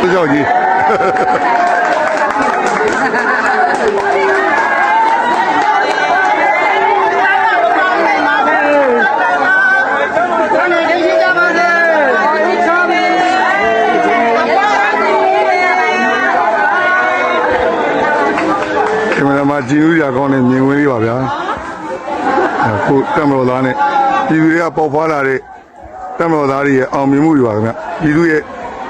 ပျောက်ကြီးကင်မရာမှာကြည့်ဦးရကောင်းတဲ့မြင်ကွင်းလေးပါဗျာအခုတက်မတော်သားနဲ့ပြည်သူတွေကပေါက်ဖွာလာတဲ့တက်မတော်သားတွေရဲ့အောင်မြင်မှုတွေပါခင်ဗျပြည်သူရဲ့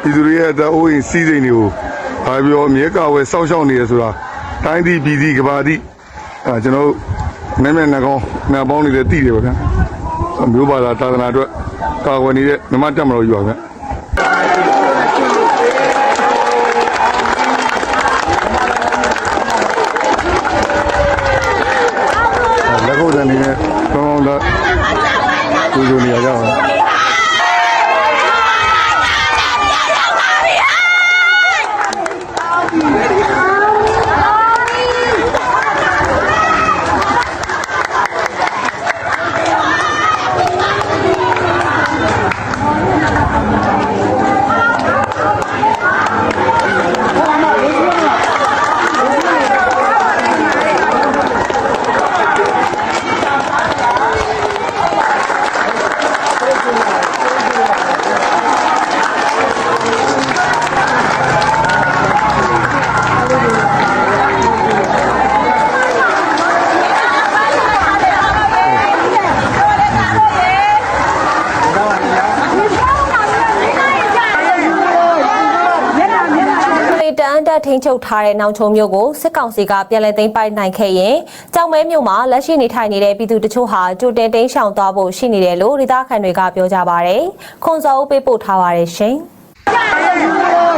ပြည်သူတွေရဲ့အသက်အိုးအိမ်စီးစိမ်တွေကိုဘာပြောမြေကာဝယ်စောင့်ရှောက်နေရဆိုတာတိုင်းပြည်ပြည်စီကဘာတိအဲကျွန်တော်တို့မဲမဲနှကောင်းနှပေါင်းနေတဲ့တည်တယ်ပါဗျာမျိုးပါတာသာသနာအတွက်ကာကွယ်နေတဲ့မြမတက်မတော်ကြီးပါဗျာ လက်ခုပ်တန်နေနဲ့ကောင်းကောင်းတော့ကျူကျူနေရကြအောင် လေ တန်တက်ထိန်ချုပ်ထားတဲ့နောင်ချုံမျိုးကိုစစ်ကောင်စီကပြန်လည်သိမ်းပိုက်နိုင်ခဲ့ရင်ကြောင်မဲမျိုးမှာလက်ရှိနေထိုင်နေတဲ့ပြည်သူတချို့ဟာကြိုတင်တိမ်းရှောင်သွားဖို့ရှိနေတယ်လို့ဒေသခံတွေကပြောကြပါဗျ။ခွန်စောဦးပေးပို့ထားပါတယ်ရှင်။မျက်နှာမျက်နှာ